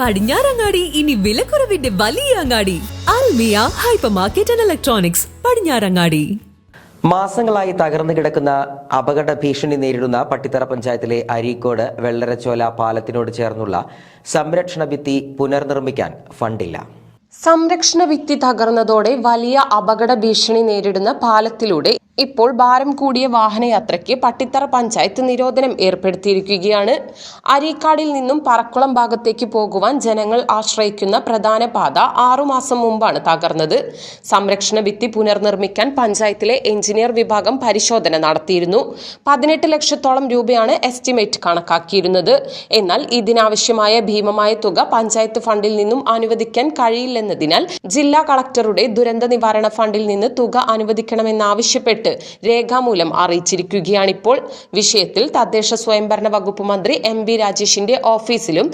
പടിഞ്ഞാറങ്ങാടി ഇനി വിലക്കുറവിന്റെ വലിയ അങ്ങാടി. Almiya hypermarket and electronics Padinjarangadi. മാസങ്ങളായി തകർന്നു കിടക്കുന്ന അപകട ഭീഷണി നേരിടുന്ന പട്ടിത്തറ പഞ്ചായത്തിലെ അരീക്കോട് വെള്ളരച്ചോല പാലത്തിനോട് ചേർന്നുള്ള സംരക്ഷണ ഭിത്തി പുനർനിർമ്മിക്കാൻ ഫണ്ടില്ല. സംരക്ഷണ ഭിത്തി തകർന്നതോടെ വലിയ അപകട ഭീഷണി നേരിടുന്ന പാലത്തിലൂടെ ഇപ്പോൾ ഭാരം കൂടിയ വാഹനയാത്രയ്ക്ക് പട്ടിത്തറ പഞ്ചായത്ത് നിരോധനം ഏർപ്പെടുത്തിയിരിക്കുകയാണ്. അരീക്കാടിൽ നിന്നും പറക്കുളം ഭാഗത്തേക്ക് പോകുവാൻ ജനങ്ങൾ ആശ്രയിക്കുന്ന പ്രധാന പാത ആറുമാസം മുമ്പാണ് തകർന്നത്. സംരക്ഷണ ഭിത്തി പുനർനിർമ്മിക്കാൻ പഞ്ചായത്തിലെ എഞ്ചിനീയർ വിഭാഗം പരിശോധന നടത്തിയിരുന്നു. പതിനെട്ട് ലക്ഷത്തോളം രൂപയാണ് എസ്റ്റിമേറ്റ് കണക്കാക്കിയിരുന്നത്. എന്നാൽ ഇതിനാവശ്യമായ ഭീമമായ തുക പഞ്ചായത്ത് ഫണ്ടിൽ നിന്നും അനുവദിക്കാൻ കഴിയില്ലെന്നതിനാൽ ജില്ലാ കളക്ടറുടെ ദുരന്ത നിവാരണ ഫണ്ടിൽ നിന്ന് തുക അനുവദിക്കണമെന്നാവശ്യപ്പെട്ട് രേഖാമൂലം അറിയിച്ചിരിക്കുകയാണിപ്പോൾ. വിഷയത്തിൽ തദ്ദേശ സ്വയംഭരണ വകുപ്പ് മന്ത്രി എം ബി രാജേഷിന്റെ ഓഫീസിലും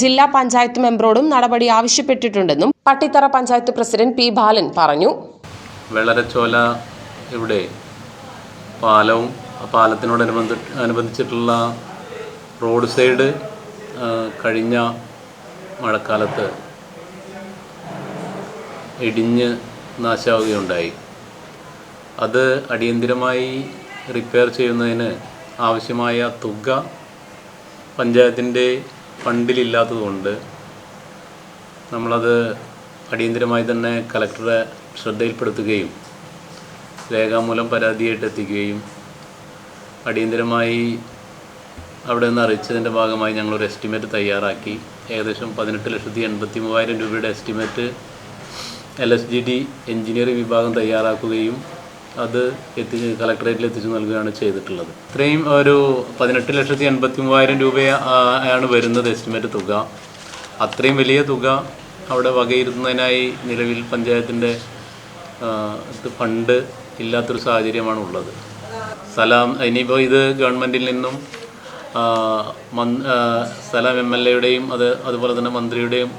ജില്ലാ പഞ്ചായത്ത് മെമ്പറോടും നടപടി ആവശ്യപ്പെട്ടിട്ടുണ്ടെന്നും പട്ടിത്തറ പഞ്ചായത്ത് പ്രസിഡന്റ് പി ബാലൻ പറഞ്ഞു. വെള്ളരച്ചോല ഇവിടെ പാലവും പാലത്തിനോടനുബന്ധി അനുബന്ധിച്ചിട്ടുള്ള റോഡ് സൈഡ് കഴിഞ്ഞ മഴക്കാലത്ത് ഇടിഞ്ഞ് നാശാവുകയുണ്ടായി. അത് അടിയന്തിരമായി റിപ്പയർ ചെയ്യുന്നതിന് ആവശ്യമായ തുക പഞ്ചായത്തിന്റെ ഫണ്ടിലില്ലാത്തതുകൊണ്ട് നമ്മളത് അടിയന്തിരമായി തന്നെ കലക്ടറെ ശ്രദ്ധയിൽപ്പെടുത്തുകയും രേഖാമൂലം പരാതിയായിട്ട് എത്തിക്കുകയും അടിയന്തിരമായി അവിടെ നിന്ന് അറിയിച്ചതിന്റെ ഭാഗമായി ഞങ്ങളൊരു എസ്റ്റിമേറ്റ് തയ്യാറാക്കി. ഏകദേശം പതിനെട്ട് ലക്ഷത്തി എൺപത്തി മൂവായിരം രൂപയുടെ estimate L S G D engineering വിഭാഗം തയ്യാറാക്കുകയും അത് എത്തിച്ച് കളക്ടറേറ്റിൽ എത്തിച്ചു നൽകുകയാണ് ചെയ്തിട്ടുള്ളത്. ഇത്രയും ഒരു പതിനെട്ട് ലക്ഷത്തി എൺപത്തി മൂവായിരം രൂപ ആണ് വരുന്നത് എസ്റ്റിമേറ്റ് തുക. അത്രയും വലിയ തുക അവിടെ വകയിരുത്തുന്നതിനായി നിലവിൽ പഞ്ചായത്തിന്റെ ഫണ്ട് ഇല്ലാത്തൊരു സാഹചര്യമാണ് ഉള്ളത്. സലാം ഇനിയിപ്പോൾ ഇത് ഗവൺമെന്റിൽ നിന്നും സലാം എം എൽ എയുടെയും അത് അതുപോലെ തന്നെ മന്ത്രിയുടെയും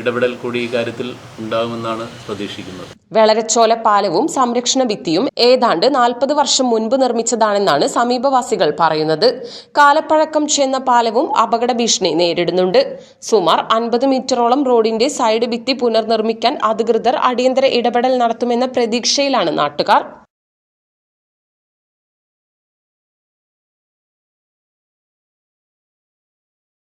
ഇടപെടൽ കൂടി ഈ കാര്യത്തിൽ ഉണ്ടാകുമെന്നാണ് പ്രതീക്ഷിക്കുന്നത്. വെളരച്ചോല പാലവും സംരക്ഷണ ഭിത്തിയും ഏതാണ്ട് നാൽപ്പത് വർഷം മുൻപ് നിർമ്മിച്ചതാണെന്നാണ് സമീപവാസികൾ പറയുന്നത്. കാലപ്പഴക്കം ചെന്ന പാലവും അപകട ഭീഷണി നേരിടുന്നുണ്ട്. സുമാർ അൻപത് മീറ്ററോളം റോഡിന്റെ സൈഡ് ഭിത്തി പുനർനിർമ്മിക്കാൻ അധികൃതർ അടിയന്തര ഇടപെടൽ നടത്തുമെന്ന പ്രതീക്ഷയിലാണ് നാട്ടുകാർ.